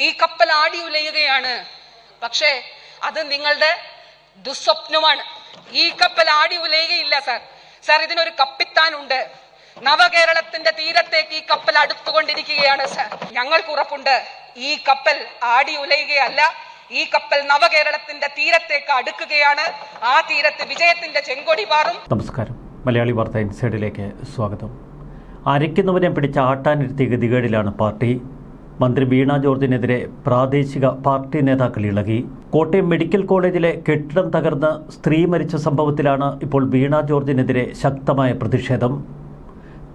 ഈ കപ്പൽ ആടി ഉലയുകയാണ്. പക്ഷേ അത് നിങ്ങളുടെ ദുസ്വപ്നമാണ്. ഈ കപ്പൽ ആടി ഉലയുകയില്ല സാർ. സാർ ഇതിനൊരു കപ്പിത്താനുണ്ട്. നവകേരളത്തിന്റെ തീരത്തേക്ക് ഈ കപ്പൽ അടുത്തുകൊണ്ടിരിക്കുകയാണ് സാർ. ഞങ്ങൾക്ക് ഉറപ്പുണ്ട്. ഈ കപ്പൽ ആടി ഉലയുകയല്ല. ഈ കപ്പൽ നവകേരളത്തിന്റെ തീരത്തേക്ക് അടുക്കുകയാണ്. ആ തീരത്ത് വിജയത്തിന്റെ ചെങ്കൊടി പാറും. നമസ്കാരം. മലയാളി വാർത്ത ഇൻസൈഡിലേക്ക് സ്വാഗതം. അരയ്ക്കുന്നവരെ പിടിച്ച ആട്ടാനിരുത്തിയ ഗതികേടിലാണ് പാർട്ടി. മന്ത്രി വീണ ജോർജിനെതിരെ പ്രാദേശിക പാർട്ടി നേതാക്കൾ ഇളകി. കോട്ടയം മെഡിക്കൽ കോളേജിലെ കെട്ടിടം തകർന്ന് സ്ത്രീ മരിച്ച സംഭവത്തിലാണ് ഇപ്പോൾ വീണ ജോർജിനെതിരെ ശക്തമായ പ്രതിഷേധം.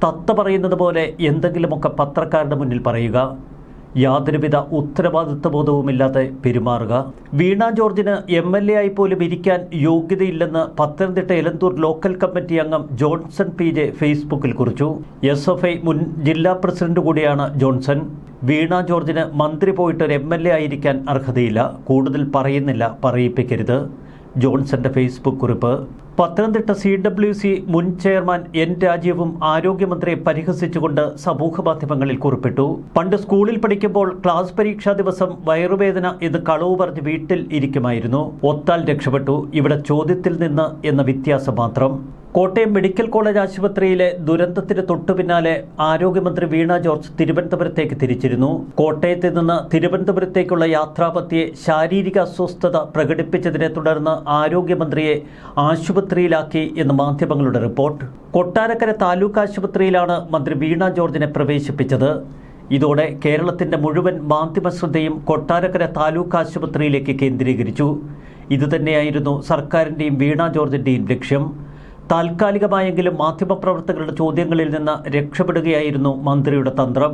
തത്ത പറയുന്നത് പോലെ എന്തെങ്കിലുമൊക്കെ പത്രക്കാരുടെ മുന്നിൽ പറയുക. യാതൊരുവിധ ഉത്തരവാദിത്വബോധവുമില്ലാതെ പെരുമാറുക. വീണ ജോർജിന് എം എൽ എ ആയി പോലും ഇരിക്കാൻ യോഗ്യതയില്ലെന്ന് പത്തനംതിട്ട എലന്തൂർ ലോക്കൽ കമ്മിറ്റി അംഗം ജോൺസൺ പി ജെ ഫേസ്ബുക്കിൽ കുറിച്ചു. എസ് എഫ് ഐ മുൻ ജില്ലാ പ്രസിഡന്റ് കൂടിയാണ് ജോൺസൺ. വീണ ജോർജിന് മന്ത്രി പോയിട്ട് ഒരു എം എൽ എ ആയിരിക്കാൻ അർഹതയില്ല. കൂടുതൽ പറയുന്നില്ല പറയിപ്പിക്കരുത്. ജോൺസന്റെ ഫേസ്ബുക്ക് കുറിപ്പ്. പത്തനംതിട്ട സി ഡബ്ല്യു സി മുൻ ചെയർമാൻ എൻ രാജീവും ആരോഗ്യമന്ത്രിയെ പരിഹസിച്ചുകൊണ്ട് സമൂഹ മാധ്യമങ്ങളിൽ കുറിപ്പിട്ടു. പണ്ട് സ്കൂളിൽ പഠിക്കുമ്പോൾ ക്ലാസ് പരീക്ഷാ ദിവസം വയറുവേദന എന്ന് കളവ് പറഞ്ഞ് വീട്ടിൽ ഇരിക്കുമായിരുന്നു. ഒത്താൽ രക്ഷപ്പെട്ടു. ഇവിടെ ചോദ്യത്തിൽ നിന്ന് എന്ന വ്യത്യാസം മാത്രം. കോട്ടയം മെഡിക്കൽ കോളേജ് ആശുപത്രിയിലെ ദുരന്തത്തിന് തൊട്ടുപിന്നാലെ ആരോഗ്യമന്ത്രി വീണ ജോർജ് തിരുവനന്തപുരത്തേക്ക് തിരിച്ചിരുന്നു. കോട്ടയത്ത് നിന്ന് തിരുവനന്തപുരത്തേക്കുള്ള യാത്രാപത്തിയെ ശാരീരിക അസ്വസ്ഥത പ്രകടിപ്പിച്ചതിനെ തുടർന്ന് ആരോഗ്യമന്ത്രിയെ ആശുപത്രിയിലാക്കി എന്ന് മാധ്യമങ്ങളുടെ റിപ്പോർട്ട്. കൊട്ടാരക്കര താലൂക്ക് ആശുപത്രിയിലാണ് മന്ത്രി വീണ ജോർജിനെ പ്രവേശിപ്പിച്ചത്. ഇതോടെ കേരളത്തിന്റെ മുഴുവൻ മാധ്യമ ശ്രദ്ധയും കൊട്ടാരക്കര താലൂക്ക് ആശുപത്രിയിലേക്ക് കേന്ദ്രീകരിച്ചു. ഇതുതന്നെയായിരുന്നു സർക്കാരിന്റെയും വീണ ജോർജിന്റെയും ലക്ഷ്യം. താൽക്കാലികമായെങ്കിലും മാധ്യമപ്രവർത്തകരുടെ ചോദ്യങ്ങളിൽ നിന്ന് രക്ഷപ്പെടുകയായിരുന്നു മന്ത്രിയുടെ തന്ത്രം.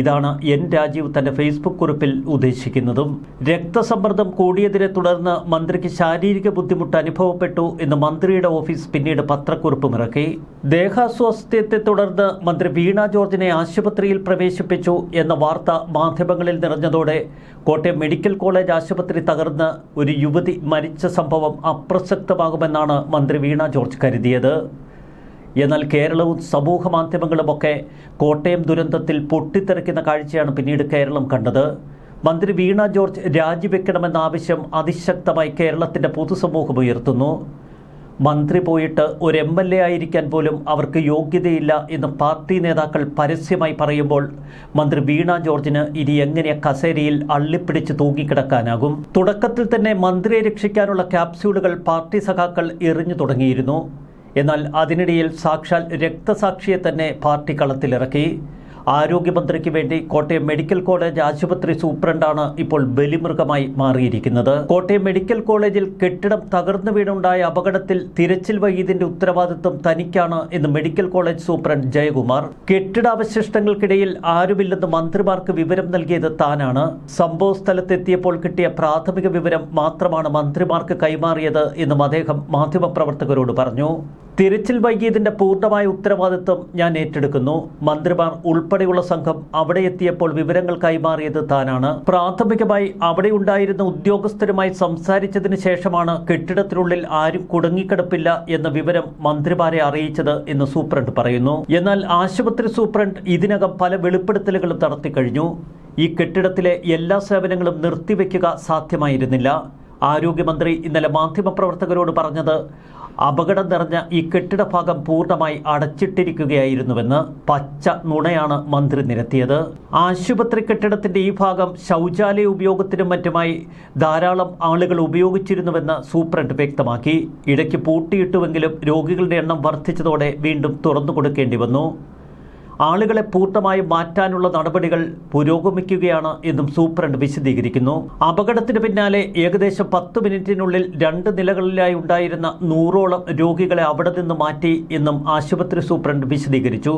ഇതാണ് എൻ രാജീവ് തന്റെ ഫേസ്ബുക്ക് കുറിപ്പിൽ ഉദ്ദേശിക്കുന്നതും. രക്തസമ്മർദ്ദം കൂടിയതിനെ തുടർന്ന് മന്ത്രിക്ക് ശാരീരിക ബുദ്ധിമുട്ട് അനുഭവപ്പെട്ടു എന്ന് മന്ത്രിയുടെ ഓഫീസ് പിന്നീട് പത്രക്കുറിപ്പും ഇറക്കി. ദേഹാസ്വാസ്ഥ്യത്തെ തുടർന്ന് മന്ത്രി വീണ ജോർജിനെ ആശുപത്രിയിൽ പ്രവേശിപ്പിച്ചു എന്ന വാർത്ത മാധ്യമങ്ങളിൽ നിറഞ്ഞതോടെ കോട്ടയം മെഡിക്കൽ കോളേജ് ആശുപത്രി തകർന്ന് ഒരു യുവതി മരിച്ച സംഭവം അപ്രസക്തമാകുമെന്നാണ് മന്ത്രി വീണ ജോർജ് കരുതിയത്. എന്നാൽ കേരളവും സമൂഹ മാധ്യമങ്ങളുമൊക്കെ കോട്ടയം ദുരന്തത്തിൽ പൊട്ടിത്തെറിക്കുന്ന കാഴ്ചയാണ് പിന്നീട് കേരളം കണ്ടത്. മന്ത്രി വീണ ജോർജ് രാജിവെക്കണമെന്ന ആവശ്യം അതിശക്തമായി കേരളത്തിന്റെ പൊതുസമൂഹം ഉയർത്തുന്നു. മന്ത്രി പോയിട്ട് ഒരു എം എൽ എ ആയിരിക്കാൻ പോലും അവർക്ക് യോഗ്യതയില്ല എന്ന് പാർട്ടി നേതാക്കൾ പരസ്യമായി പറയുമ്പോൾ മന്ത്രി വീണ ജോർജിന് ഇനി എങ്ങനെ കസേരയിൽ അള്ളിപ്പിടിച്ച് തൂങ്ങിക്കിടക്കാനാകും? തുടക്കത്തിൽ തന്നെ മന്ത്രിയെ രക്ഷിക്കാനുള്ള ക്യാപ്സ്യൂളുകൾ പാർട്ടി സഖാക്കൾ എറിഞ്ഞു തുടങ്ങിയിരുന്നു. എന്നാൽ അതിനിടയിൽ സാക്ഷാൽ രക്തസാക്ഷിയെ തന്നെ പാർട്ടി കളത്തിലിറക്കി. ആരോഗ്യമന്ത്രിക്ക് വേണ്ടി കോട്ടയം മെഡിക്കൽ കോളേജ് ആശുപത്രി സൂപ്രണ്ടാണ് ഇപ്പോൾ ബലിമൃഗമായി മാറിയിരിക്കുന്നത്. കോട്ടയം മെഡിക്കൽ കോളേജിൽ കെട്ടിടം തകർന്നു വീണുണ്ടായ അപകടത്തിൽ തിരച്ചിൽ വൈകിയതിന്റെ ഉത്തരവാദിത്വം തനിക്കാണ് എന്ന് മെഡിക്കൽ കോളേജ് സൂപ്രണ്ട് ജയകുമാർ. കെട്ടിടാവശിഷ്ടങ്ങൾക്കിടയിൽ ആരുമില്ലെന്ന് മന്ത്രിമാർക്ക് വിവരം നൽകിയത് താനാണ്. സംഭവ സ്ഥലത്തെത്തിയപ്പോൾ കിട്ടിയ പ്രാഥമിക വിവരം മാത്രമാണ് മന്ത്രിമാർക്ക് കൈമാറിയത് എന്നും അദ്ദേഹം മാധ്യമപ്രവർത്തകരോട് പറഞ്ഞു. തിരച്ചിൽ വൈകിയതിന്റെ പൂർണമായ ഉത്തരവാദിത്വം ഞാൻ ഏറ്റെടുക്കുന്നു. മന്ത്രിമാർ ഉൾപ്പെടെയുള്ള സംഘം അവിടെ എത്തിയപ്പോൾ വിവരങ്ങൾ കൈമാറിയത് താനാണ്. പ്രാഥമികമായി അവിടെ ഉണ്ടായിരുന്ന ഉദ്യോഗസ്ഥരുമായി സംസാരിച്ചതിന് ശേഷമാണ് കെട്ടിടത്തിനുള്ളിൽ ആരും കുടുങ്ങിക്കിടപ്പില്ല എന്ന വിവരം മന്ത്രിമാരെ അറിയിച്ചത് എന്ന് സൂപ്രണ്ട് പറയുന്നു. എന്നാൽ ആശുപത്രി സൂപ്രണ്ട് ഇതിനകം പല വെളിപ്പെടുത്തലുകളും നടത്തി കഴിഞ്ഞു. ഈ കെട്ടിടത്തിലെ എല്ലാ സേവനങ്ങളും നിർത്തിവെക്കുക സാധ്യമായിരുന്നില്ല. ആരോഗ്യമന്ത്രി ഇന്നലെ മാധ്യമപ്രവർത്തകരോട് പറഞ്ഞത് അപകടം നിറഞ്ഞ ഈ കെട്ടിട ഭാഗം പൂർണമായി അടച്ചിട്ടിരിക്കുകയായിരുന്നുവെന്ന് പച്ച നുണയാണ് മന്ത്രി നിരത്തിയത്. ആശുപത്രി കെട്ടിടത്തിന്റെ ഈ ഭാഗം ശൗചാലയ ഉപയോഗത്തിനും മറ്റുമായി ധാരാളം ആളുകൾ ഉപയോഗിച്ചിരുന്നുവെന്ന് സൂപ്രണ്ട് വ്യക്തമാക്കി. ഇടയ്ക്ക് പൂട്ടിയിട്ടുവെങ്കിലും രോഗികളുടെ എണ്ണം വർദ്ധിച്ചതോടെ വീണ്ടും തുറന്നു കൊടുക്കേണ്ടി വന്നു. ആളുകളെ പൂർണമായും മാറ്റാനുള്ള നടപടികൾ പുരോഗമിക്കുകയാണ് എന്നും സൂപ്രണ്ട് വിശദീകരിക്കുന്നു. അപകടത്തിന് പിന്നാലെ ഏകദേശം പത്ത് മിനിറ്റിനുള്ളിൽ രണ്ട് നിലകളിലായി ഉണ്ടായിരുന്ന നൂറോളം രോഗികളെ അവിടെ നിന്ന് മാറ്റി എന്നും ആശുപത്രി സൂപ്രണ്ട് വിശദീകരിച്ചു.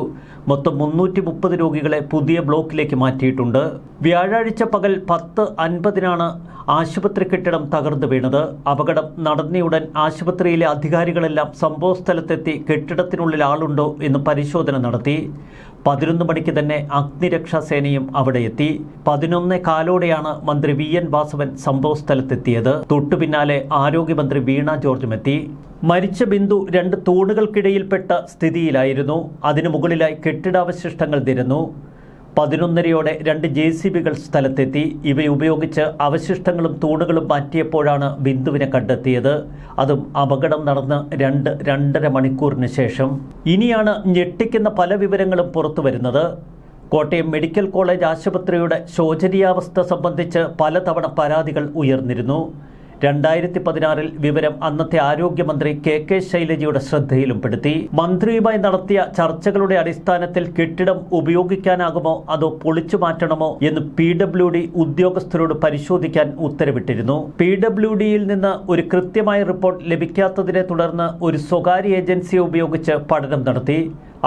മൊത്തം മുന്നൂറ്റി മുപ്പത് രോഗികളെ പുതിയ ബ്ലോക്കിലേക്ക് മാറ്റിയിട്ടുണ്ട്. വ്യാഴാഴ്ച പകൽ പത്ത് അൻപതിനാണ് ആശുപത്രി കെട്ടിടം തകർന്നു വീണത്. അപകടം നടന്നയുടൻ ആശുപത്രിയിലെ അധികാരികളെല്ലാം സംഭവസ്ഥലത്തെത്തി കെട്ടിടത്തിനുള്ളിൽ ആളുണ്ടോ എന്ന് പരിശോധന നടത്തി. പതിനൊന്ന് മണിക്ക് തന്നെ അഗ്നിരക്ഷാ സേനയും അവിടെ എത്തി. പതിനൊന്ന് കാലോടെയാണ് മന്ത്രി വി. എൻ. വാസവൻ സംഭവസ്ഥലത്തെത്തിയത്. തൊട്ടു പിന്നാലെ ആരോഗ്യമന്ത്രി വീണ ജോർജും എത്തി. മരിച്ച ബിന്ദു രണ്ട് തൂണുകൾക്കിടയിൽപ്പെട്ട സ്ഥിതിയിലായിരുന്നു. അതിനു മുകളിലായി കെട്ടിടാവശിഷ്ടങ്ങൾ നിരന്നു. പതിനൊന്നരയോടെ രണ്ട് ജെ സി ബികൾ സ്ഥലത്തെത്തി. ഇവയുപയോഗിച്ച് അവശിഷ്ടങ്ങളും തൂണുകളും മാറ്റിയപ്പോഴാണ് ബിന്ദുവിനെ കണ്ടെത്തിയത്. അതും അപകടം നടന്ന് രണ്ട് രണ്ടര മണിക്കൂറിന് ശേഷം. ഇനിയാണ് ഞെട്ടിക്കുന്ന പല വിവരങ്ങളും പുറത്തു വരുന്നത്. കോട്ടയം മെഡിക്കൽ കോളേജ് ആശുപത്രിയുടെ ശോചനീയാവസ്ഥ സംബന്ധിച്ച് പലതവണ പരാതികൾ ഉയർന്നിരുന്നു. രണ്ടായിരത്തി പതിനാറിൽ വിവരം അന്നത്തെ ആരോഗ്യമന്ത്രി കെ കെ ശൈലജയുടെ ശ്രദ്ധയിലും പെടുത്തി. മന്ത്രിയുമായി നടത്തിയ ചർച്ചകളുടെ അടിസ്ഥാനത്തിൽ കെട്ടിടം ഉപയോഗിക്കാനാകുമോ അതോ പൊളിച്ചു മാറ്റണമോ എന്ന് പി ഡബ്ല്യു ഡി ഉദ്യോഗസ്ഥരോട് പരിശോധിക്കാൻ ഉത്തരവിട്ടിരുന്നു. പി ഡബ്ല്യു ഡിയിൽ നിന്ന് ഒരു കൃത്യമായ റിപ്പോർട്ട് ലഭിക്കാത്തതിനെ തുടർന്ന് ഒരു സ്വകാര്യ ഏജൻസിയെ ഉപയോഗിച്ച് പഠനം നടത്തി.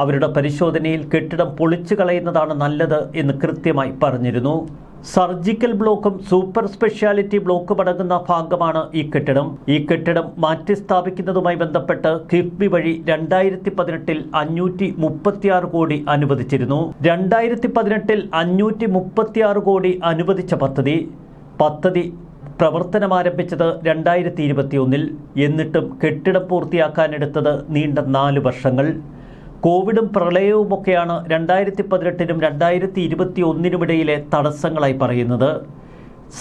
അവരുടെ പരിശോധനയിൽ കെട്ടിടം പൊളിച്ചു കളയുന്നതാണ് നല്ലത് എന്ന് കൃത്യമായി പറഞ്ഞിരുന്നു. സർജിക്കൽ ബ്ലോക്കും സൂപ്പർ സ്പെഷ്യാലിറ്റി ബ്ലോക്കും അടങ്ങുന്ന ഭാഗമാണ് ഈ കെട്ടിടം. ഈ കെട്ടിടം മാറ്റിസ്ഥാപിക്കുന്നതുമായി ബന്ധപ്പെട്ട് കിഫ്ബി വഴി രണ്ടായിരത്തി പതിനെട്ടിൽ അഞ്ഞൂറ്റി മുപ്പത്തിയാറ് കോടി അനുവദിച്ചിരുന്നു. രണ്ടായിരത്തി പതിനെട്ടിൽ അഞ്ഞൂറ്റി മുപ്പത്തിയാറ് കോടി അനുവദിച്ച പദ്ധതി. പദ്ധതി പ്രവർത്തനമാരംഭിച്ചത് രണ്ടായിരത്തി ഇരുപത്തിയൊന്നിൽ എന്നിട്ടും കെട്ടിടം പൂർത്തിയാക്കാനെടുത്തത് നീണ്ട നാല് വർഷങ്ങൾ. കോവിഡും പ്രളയവുമൊക്കെയാണ് രണ്ടായിരത്തി പതിനെട്ടിനും രണ്ടായിരത്തി ഇരുപത്തി ഒന്നിനുമിടയിലെ തടസ്സങ്ങളായി പറയുന്നത്.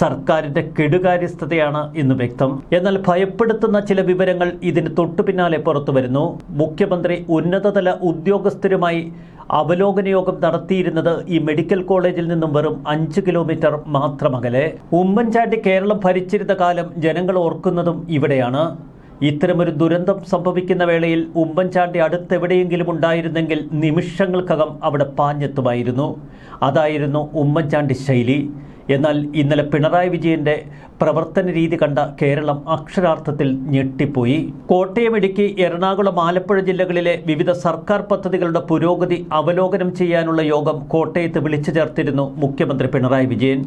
സർക്കാരിന്റെ കെടുകാര്യസ്ഥതയാണ് ഇന്ന് വ്യക്തം. എന്നാൽ ഭയപ്പെടുത്തുന്ന ചില വിവരങ്ങൾ ഇതിന് തൊട്ടു പിന്നാലെ പുറത്തു വരുന്നു. മുഖ്യമന്ത്രി ഉന്നതതല ഉദ്യോഗസ്ഥരുമായി അവലോകന യോഗം നടത്തിയിരുന്നത് ഈ മെഡിക്കൽ കോളേജിൽ നിന്നും വെറും അഞ്ച് കിലോമീറ്റർ മാത്രമകലെ. ഉമ്മൻചാണ്ടി കേരളം ഭരിച്ചിരുന്ന കാലം ജനങ്ങൾ ഓർക്കുന്നതും ഇവിടെയാണ്. ഇത്തരമൊരു ദുരന്തം സംഭവിക്കുന്ന വേളയിൽ ഉമ്മൻചാണ്ടി അടുത്തെവിടെയെങ്കിലും ഉണ്ടായിരുന്നെങ്കിൽ നിമിഷങ്ങൾക്കകം അവിടെ പാഞ്ഞെത്തുമായിരുന്നു. അതായിരുന്നു ഉമ്മൻചാണ്ടി ശൈലി. എന്നാൽ ഇന്നലെ പിണറായി വിജയന്റെ പ്രവർത്തന രീതി കണ്ട കേരളം അക്ഷരാർത്ഥത്തിൽ ഞെട്ടിപ്പോയി. കോട്ടയം ഇടുക്കി എറണാകുളം ആലപ്പുഴ ജില്ലകളിലെ വിവിധ സർക്കാർ പദ്ധതികളുടെ പുരോഗതി അവലോകനം ചെയ്യാനുള്ള യോഗം കോട്ടയത്ത് വിളിച്ചു ചേർത്തിരുന്നു മുഖ്യമന്ത്രി പിണറായി വിജയൻ.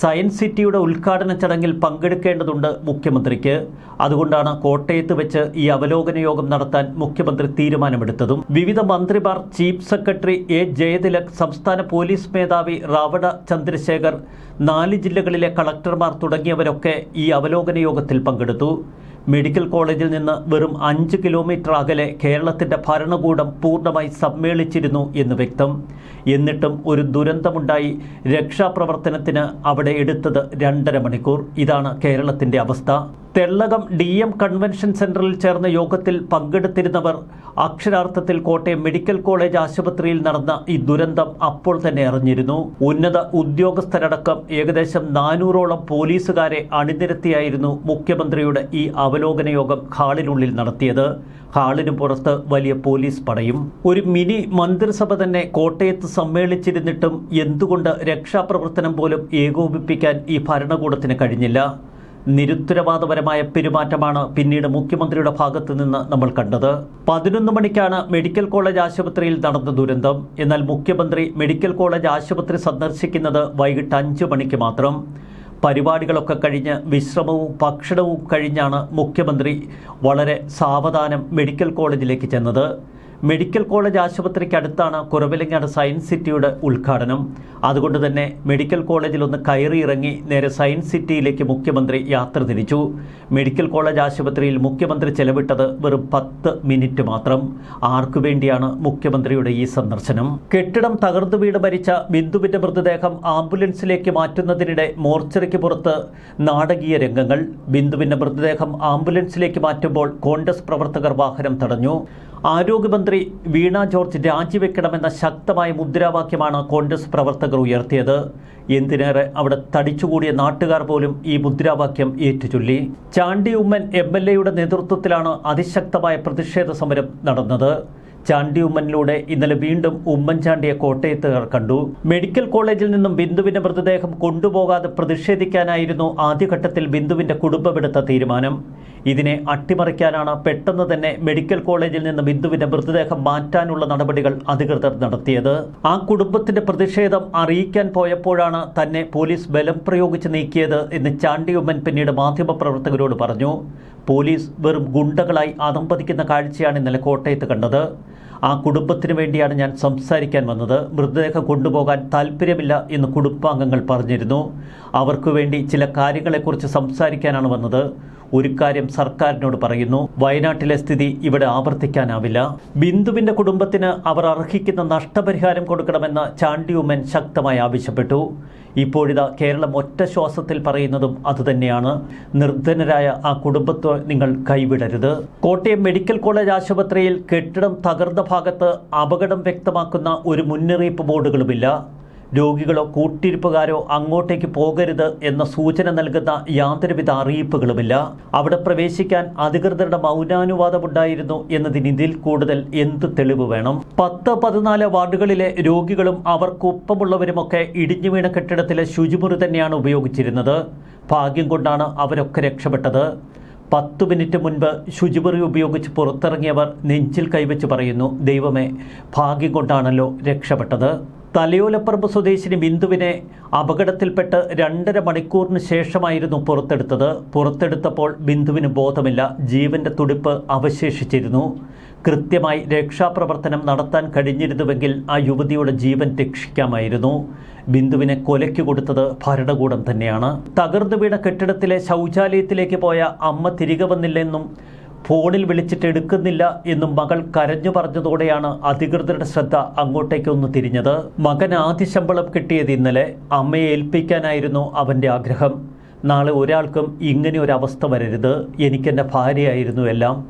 സയൻസ് സിറ്റിയുടെ ഉദ്ഘാടന ചടങ്ങിൽ പങ്കെടുക്കേണ്ടതുണ്ട് മുഖ്യമന്ത്രിക്ക്. അതുകൊണ്ടാണ് കോട്ടയത്ത് വെച്ച് ഈ അവലോകന യോഗം നടത്താൻ മുഖ്യമന്ത്രി തീരുമാനമെടുത്തതും. വിവിധ മന്ത്രിമാർ ചീഫ് സെക്രട്ടറി എ ജയതിലക് സംസ്ഥാന പോലീസ് മേധാവി റാവണ ചന്ദ്രശേഖർ നാല് ജില്ലകളിലെ കളക്ടർമാർ തുടങ്ങിയവരൊക്കെ ഈ അവലോകന യോഗത്തിൽ പങ്കെടുത്തു. മെഡിക്കൽ കോളേജിൽ നിന്ന് വെറും അഞ്ച് കിലോമീറ്റർ അകലെ കേരളത്തിന്റെ ഭരണകൂടം പൂർണമായി സമ്മേളിച്ചിരുന്നു എന്ന് വ്യക്തം. എന്നിട്ടും ഒരു ദുരന്തമുണ്ടായി രക്ഷാപ്രവർത്തനത്തിന് അവിടെ എടുത്തത് രണ്ടര മണിക്കൂർ. ഇതാണ് കേരളത്തിന്റെ അവസ്ഥ. തെള്ളകം ഡി എം കൺവെൻഷൻ സെന്ററിൽ ചേർന്ന യോഗത്തിൽ പങ്കെടുത്തിരുന്നവർ അക്ഷരാർത്ഥത്തിൽ കോട്ടയം മെഡിക്കൽ കോളേജ് ആശുപത്രിയിൽ നടന്ന ഈ ദുരന്തം അപ്പോൾ തന്നെ അറിഞ്ഞിരുന്നു. ഉന്നത ഉദ്യോഗസ്ഥരടക്കം ഏകദേശം നാനൂറോളം പോലീസുകാരെ അണിനിരത്തിയായിരുന്നു മുഖ്യമന്ത്രിയുടെ ഈ അവലോകന യോഗം ഹാളിനുള്ളിൽ നടത്തിയത്. ഹാളിന് പുറത്ത് വലിയ പോലീസ് പടയും. ഒരു മിനി മന്ത്രിസഭ തന്നെ കോട്ടയത്ത് സമ്മേളിച്ചിരുന്നിട്ടും എന്തുകൊണ്ട് രക്ഷാപ്രവർത്തനം പോലും ഏകോപിപ്പിക്കാൻ ഈ ഭരണകൂടത്തിന് കഴിഞ്ഞില്ല? നിരുത്തരവാദപരമായ പെരുമാറ്റമാണ് പിന്നീട് മുഖ്യമന്ത്രിയുടെ ഭാഗത്ത് നിന്ന് നമ്മൾ കണ്ടത്. പതിനൊന്ന് മണിക്കാണ് മെഡിക്കൽ കോളേജ് ആശുപത്രിയിൽ നടന്ന ദുരന്തം. എന്നാൽ മുഖ്യമന്ത്രി മെഡിക്കൽ കോളേജ് ആശുപത്രി സന്ദർശിക്കുന്നത് വൈകിട്ട് അഞ്ച് മണിക്ക് മാത്രം. പരിപാടികളൊക്കെ കഴിഞ്ഞ് വിശ്രമവും ഭക്ഷണവും കഴിഞ്ഞാണ് മുഖ്യമന്ത്രി വളരെ സാവധാനം മെഡിക്കൽ കോളേജിലേക്ക് ചെന്നത്. മെഡിക്കൽ കോളേജ് ആശുപത്രിക്ക് അടുത്താണ് കുറവിലങ്ങാട് സയൻസ് സിറ്റിയുടെ ഉദ്ഘാടനം. അതുകൊണ്ട് തന്നെ മെഡിക്കൽ കോളേജിൽ ഒന്ന് കയറി ഇറങ്ങി നേരെ സയൻസ് സിറ്റിയിലേക്ക് മുഖ്യമന്ത്രി യാത്ര തിരിച്ചു. മെഡിക്കൽ കോളേജ് ആശുപത്രിയിൽ മുഖ്യമന്ത്രി ചെലവിട്ടത് വെറും പത്ത് മിനിറ്റ് മാത്രം. ആർക്കു വേണ്ടിയാണ് മുഖ്യമന്ത്രിയുടെ ഈ സന്ദർശനം? കെട്ടിടം തകർന്നു വീട് മരിച്ച ബിന്ദുവിന്റെ മൃതദേഹം ആംബുലൻസിലേക്ക് മാറ്റുന്നതിനിടെ മോർച്ചറിക്ക് പുറത്ത് നാടകീയ രംഗങ്ങൾ. ബിന്ദുവിന്റെ മൃതദേഹം ആംബുലൻസിലേക്ക് മാറ്റുമ്പോൾ കോൺഗ്രസ് പ്രവർത്തകർ വാഹനം തടഞ്ഞു. ആരോഗ്യമന്ത്രി വീണ ജോർജ് രാജിവെക്കണമെന്ന ശക്തമായ മുദ്രാവാക്യമാണ് കോൺഗ്രസ് പ്രവർത്തകർ ഉയർത്തിയത്. എന്തിനേറെ അവിടെ തടിച്ചുകൂടിയ നാട്ടുകാർ പോലും ഈ മുദ്രാവാക്യം ഏറ്റുചൊല്ലി. ചാണ്ടി ഉമ്മൻ എം എൽ എയുടെ നേതൃത്വത്തിലാണ് അതിശക്തമായ പ്രതിഷേധ സമരം നടന്നത്. ചാണ്ടി ഉമ്മനിലൂടെ ഇന്നലെ വീണ്ടും ഉമ്മൻചാണ്ടിയെ കോട്ടയത്ത് കണ്ടു. മെഡിക്കൽ കോളേജിൽ നിന്നും ബിന്ദുവിന്റെ മൃതദേഹം കൊണ്ടുപോകാതെ പ്രതിഷേധിക്കാനായിരുന്നു ആദ്യഘട്ടത്തിൽ ബിന്ദുവിന്റെ കുടുംബമെടുത്ത തീരുമാനം. ഇതിനെ അട്ടിമറിക്കാനാണ് പെട്ടെന്ന് തന്നെ മെഡിക്കൽ കോളേജിൽ നിന്ന് ബിന്ദുവിന്റെ മൃതദേഹം മാറ്റാനുള്ള നടപടികൾ അധികൃതർ നടത്തിയത്. ആ കുടുംബത്തിന്റെ പ്രതിഷേധം അറിയിക്കാൻ പോയപ്പോഴാണ് തന്നെ പോലീസ് ബലം പ്രയോഗിച്ച് നീക്കിയത് എന്ന് ചാണ്ടി ഉമ്മൻ പിന്നീട് മാധ്യമപ്രവർത്തകരോട് പറഞ്ഞു. പോലീസ് വെറും ഗുണ്ടകളായി അതമ്പതിക്കുന്ന കാഴ്ചയാണ് ഇന്നലെ കോട്ടയത്ത് കണ്ടത്. ആ കുടുംബത്തിന് വേണ്ടിയാണ് ഞാൻ സംസാരിക്കാൻ വന്നത്. മൃതദേഹം കൊണ്ടുപോകാൻ താല്പര്യമില്ല എന്ന് കുടുംബാംഗങ്ങൾ പറഞ്ഞിരുന്നു. അവർക്ക് വേണ്ടി ചില കാര്യങ്ങളെക്കുറിച്ച് സംസാരിക്കാനാണ് വന്നത്. ഒരു കാര്യം സർക്കാരിനോട് പറയുന്നു. വയനാട്ടിലെ സ്ഥിതി ഇവിടെ ആവർത്തിക്കാനാവില്ല. ബിന്ദുവിന്റെ കുടുംബത്തിന് അവർ അർഹിക്കുന്ന നഷ്ടപരിഹാരം കൊടുക്കണമെന്ന് ചാണ്ടി ഉമ്മൻ ശക്തമായി ആവശ്യപ്പെട്ടു. ഇപ്പോഴിതാ കേരളം ഒറ്റ ശ്വാസത്തിൽ പറയുന്നതും അതുതന്നെയാണ്. നിർധനരായ ആ കുടുംബത്തെ നിങ്ങൾ കൈവിടരുത്. കോട്ടയം മെഡിക്കൽ കോളേജ് ആശുപത്രിയിൽ കെട്ടിടം തകർന്ന ഭാഗത്ത് അപകടം വ്യക്തമാക്കുന്ന ഒരു മുന്നറിയിപ്പ് ബോർഡുകളുമില്ല. രോഗികളോ കൂട്ടിരിപ്പുകാരോ അങ്ങോട്ടേക്ക് പോകരുത് എന്ന സൂചന നൽകുന്ന യാതൊരുവിധ അറിയിപ്പുകളുമില്ല. അവിടെ പ്രവേശിക്കാൻ അധികൃതരുടെ മൗനാനുവാദമുണ്ടായിരുന്നു എന്നതിന് ഇതിൽ കൂടുതൽ എന്ത് തെളിവ് വേണം? പത്ത് പതിനാല് വാർഡുകളിലെ രോഗികളും അവർക്കൊപ്പമുള്ളവരുമൊക്കെ ഇടിഞ്ഞു വീണ കെട്ടിടത്തിലെ ശുചിമുറി തന്നെയാണ് ഉപയോഗിച്ചിരുന്നത്. ഭാഗ്യം കൊണ്ടാണ് അവരൊക്കെ രക്ഷപ്പെട്ടത്. പത്ത് മിനിറ്റ് മുൻപ് ശുചിമുറി ഉപയോഗിച്ച് പുറത്തിറങ്ങിയവർ നെഞ്ചിൽ കൈവച്ച് പറയുന്നു ദൈവമേ ഭാഗ്യം കൊണ്ടാണല്ലോ രക്ഷപ്പെട്ടത്. തലയോലപ്പറമ്പ് സ്വദേശിനി ബിന്ദുവിനെ അപകടത്തിൽപ്പെട്ട് രണ്ടര മണിക്കൂറിന് ശേഷമായിരുന്നു പുറത്തെടുത്തത്. പുറത്തെടുത്തപ്പോൾ ബിന്ദുവിന് ബോധമില്ല. ജീവന്റെ തുടിപ്പ് അവശേഷിച്ചിരുന്നു. കൃത്യമായി രക്ഷാപ്രവർത്തനം നടത്താൻ കഴിഞ്ഞിരുന്നുവെങ്കിൽ ആ യുവതിയുടെ ജീവൻ രക്ഷിക്കാമായിരുന്നു. ബിന്ദുവിനെ കൊലയ്ക്ക് കൊടുത്തത് ഭരണകൂടം തന്നെയാണ്. തകർന്നു വീണ കെട്ടിടത്തിലെ ശൗചാലയത്തിലേക്ക് പോയ അമ്മ തിരികെ വന്നില്ലെന്നും ഫോണിൽ വിളിച്ചിട്ട് എടുക്കുന്നില്ല എന്നും മകൾ കരഞ്ഞു പറഞ്ഞതോടെയാണ് അധികൃതരുടെ ശ്രദ്ധ അങ്ങോട്ടേക്കൊന്ന് തിരിഞ്ഞത്. മകൻ ആദ്യ ശമ്പളം കിട്ടിയത് ഇന്നലെ. അമ്മയെ ഏൽപ്പിക്കാനായിരുന്നു അവന്റെ ആഗ്രഹം. നാളെ ഒരാൾക്കും ഇങ്ങനെ ഒരു അവസ്ഥ വരരുത്. എനിക്കെന്റെ ഭാര്യയായിരുന്നു എല്ലാം.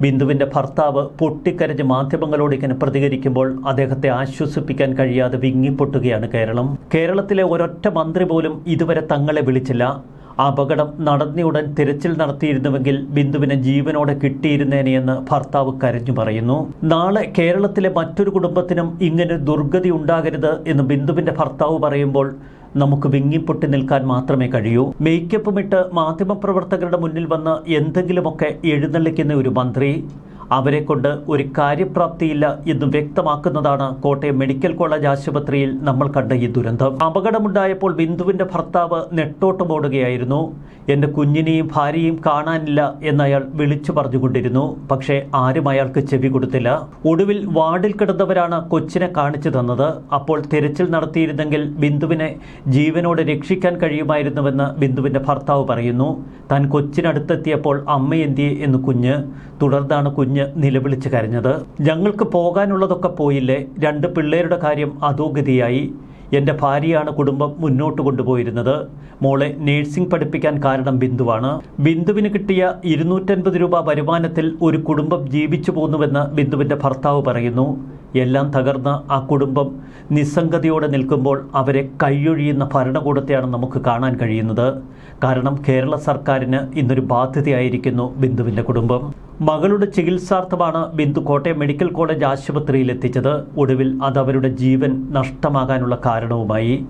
ബിന്ദുവിന്റെ ഭർത്താവ് പൊട്ടിക്കരഞ്ഞ് മാധ്യമങ്ങളോട് ഇങ്ങനെ പ്രതികരിക്കുമ്പോൾ അദ്ദേഹത്തെ ആശ്വസിപ്പിക്കാൻ കഴിയാതെ വിങ്ങിപ്പൊട്ടുകയാണ് കേരളം. കേരളത്തിലെ ഒരൊറ്റ മന്ത്രി പോലും ഇതുവരെ തങ്ങളെ വിളിച്ചില്ല. അപകടം നടന്നയുടൻ തിരച്ചിൽ നടത്തിയിരുന്നുവെങ്കിൽ ബിന്ദുവിനെ ജീവനോടെ കിട്ടിയിരുന്നേനെയെന്ന് ഭർത്താവ് കരഞ്ഞു പറയുന്നു. നാളെ കേരളത്തിലെ മറ്റൊരു കുടുംബത്തിനും ഇങ്ങനെ ദുർഗതി ഉണ്ടാകരുത് എന്ന് ബിന്ദുവിന്റെ ഭർത്താവ് പറയുമ്പോൾ നമുക്ക് വിങ്ങിപ്പൊട്ടി നിൽക്കാൻ മാത്രമേ കഴിയൂ. മേക്കപ്പ് ഇട്ട് മാധ്യമപ്രവർത്തകരുടെ മുന്നിൽ വന്ന് എന്തെങ്കിലുമൊക്കെ എഴുന്നള്ളിക്കുന്ന ഒരു മന്ത്രി. അവരെ കൊണ്ട് ഒരു കാര്യപ്രാപ്തിയില്ല എന്ന് വ്യക്തമാക്കുന്നതാണ് കോട്ടയം മെഡിക്കൽ കോളേജ് ആശുപത്രിയിൽ നമ്മൾ കണ്ട ഈ ദുരന്തം. അപകടമുണ്ടായപ്പോൾ ബിന്ദുവിന്റെ ഭർത്താവ് നെട്ടോട്ടമോടുകയായിരുന്നു എന്റെ കുഞ്ഞിനെയും ഭാര്യയും കാണാനില്ല എന്നയാൾ വിളിച്ചു പറഞ്ഞുകൊണ്ടിരുന്നു. പക്ഷേ ആരും അയാൾക്ക് ചെവി കൊടുത്തില്ല. ഒടുവിൽ വാർഡിൽ കിടന്നവരാണ് കൊച്ചിനെ കാണിച്ചു തന്നത്. അപ്പോൾ തിരച്ചിൽ നടത്തിയിരുന്നെങ്കിൽ ബിന്ദുവിനെ ജീവനോടെ രക്ഷിക്കാൻ കഴിയുമായിരുന്നുവെന്ന് ബിന്ദുവിന്റെ ഭർത്താവ് പറയുന്നു. താൻ കൊച്ചിനടുത്തെത്തിയപ്പോൾ അമ്മയെന്തിയെ? എന്ന് കുഞ്ഞ്. തുടർന്നാണ് കുഞ്ഞ് നിലവിളിച്ച് കരഞ്ഞത് ഞങ്ങൾക്ക് പോകാനുള്ളതൊക്കെ പോയില്ലേ? രണ്ട് പിള്ളേരുടെ കാര്യം അധോഗതിയായി. എന്റെ ഭാര്യയാണ് കുടുംബം മുന്നോട്ട് കൊണ്ടുപോയിരുന്നത്. മോളെ നേഴ്സിംഗ് പഠിപ്പിക്കാൻ കാരണം ബിന്ദുവാണ്. ബിന്ദുവിന് കിട്ടിയ ഇരുന്നൂറ്റൻപത് രൂപ വരുമാനത്തിൽ ഒരു കുടുംബം ജീവിച്ചു പോന്നുവെന്ന് ബിന്ദുവിന്റെ ഭർത്താവ് പറയുന്നു. എല്ലാം തകർന്ന ആ കുടുംബം നിസ്സംഗതിയോടെ നിൽക്കുമ്പോൾ അവരെ കൈയൊഴിയുന്ന ഭരണകൂടത്തെയാണ് നമുക്ക് കാണാൻ കഴിയുന്നത്. കാരണം കേരള സർക്കാരിന് ഇന്നൊരു ബാധ്യതയായിരിക്കുന്നു ബിന്ദുവിന്റെ കുടുംബം. മകളുടെ ചികിത്സാർത്ഥമാണ് ബിന്ദു കോട്ടയം മെഡിക്കൽ കോളേജ് ആശുപത്രിയിൽ എത്തിച്ചത്. ഒടുവിൽ അത് അവരുടെ ജീവൻ നഷ്ടമാകാനുള്ള കാരണവുമായി.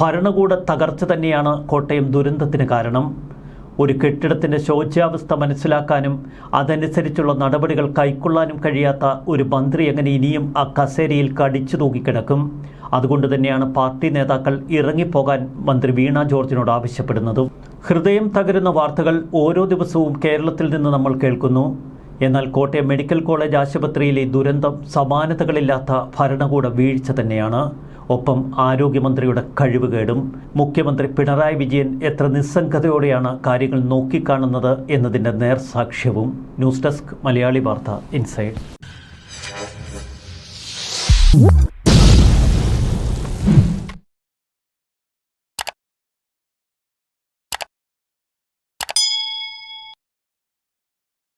ഭരണകൂട തകർച്ച തന്നെയാണ് കോട്ടയം ദുരന്തത്തിന് കാരണം. ഒരു കെട്ടിടത്തിന്റെ ശോച്യാവസ്ഥ മനസ്സിലാക്കാനും അതനുസരിച്ചുള്ള നടപടികൾ കൈക്കൊള്ളാനും കഴിയാത്ത ഒരു മന്ത്രി എങ്ങനെ ഇനിയും ആ കസേരയിൽ കടിച്ചു തൂക്കിക്കിടക്കും? അതുകൊണ്ട് തന്നെയാണ് പാർട്ടി നേതാക്കൾ ഇറങ്ങിപ്പോകാൻ മന്ത്രി വീണ ജോർജിനോട് ആവശ്യപ്പെടുന്നതും. ഹൃദയം തകരുന്ന വാർത്തകൾ ഓരോ ദിവസവും കേരളത്തിൽ നിന്ന് നമ്മൾ കേൾക്കുന്നു. എന്നാൽ കോട്ടയം മെഡിക്കൽ കോളേജ് ആശുപത്രിയിലെ ദുരന്തം സമാനതകളില്ലാത്ത ഭരണകൂട വീഴ്ച തന്നെയാണ്. ഒപ്പം ആരോഗ്യമന്ത്രിയുടെ കഴിവുകേടും. മുഖ്യമന്ത്രി പിണറായി വിജയൻ എത്ര നിസ്സംഗതയോടെയാണ് കാര്യങ്ങൾ നോക്കിക്കാണുന്നത് എന്നതിന്റെ നേർസാക്ഷ്യവും. ന്യൂസ് ഡെസ്ക് മലയാളി വാർത്ത ഇൻസൈഡ്.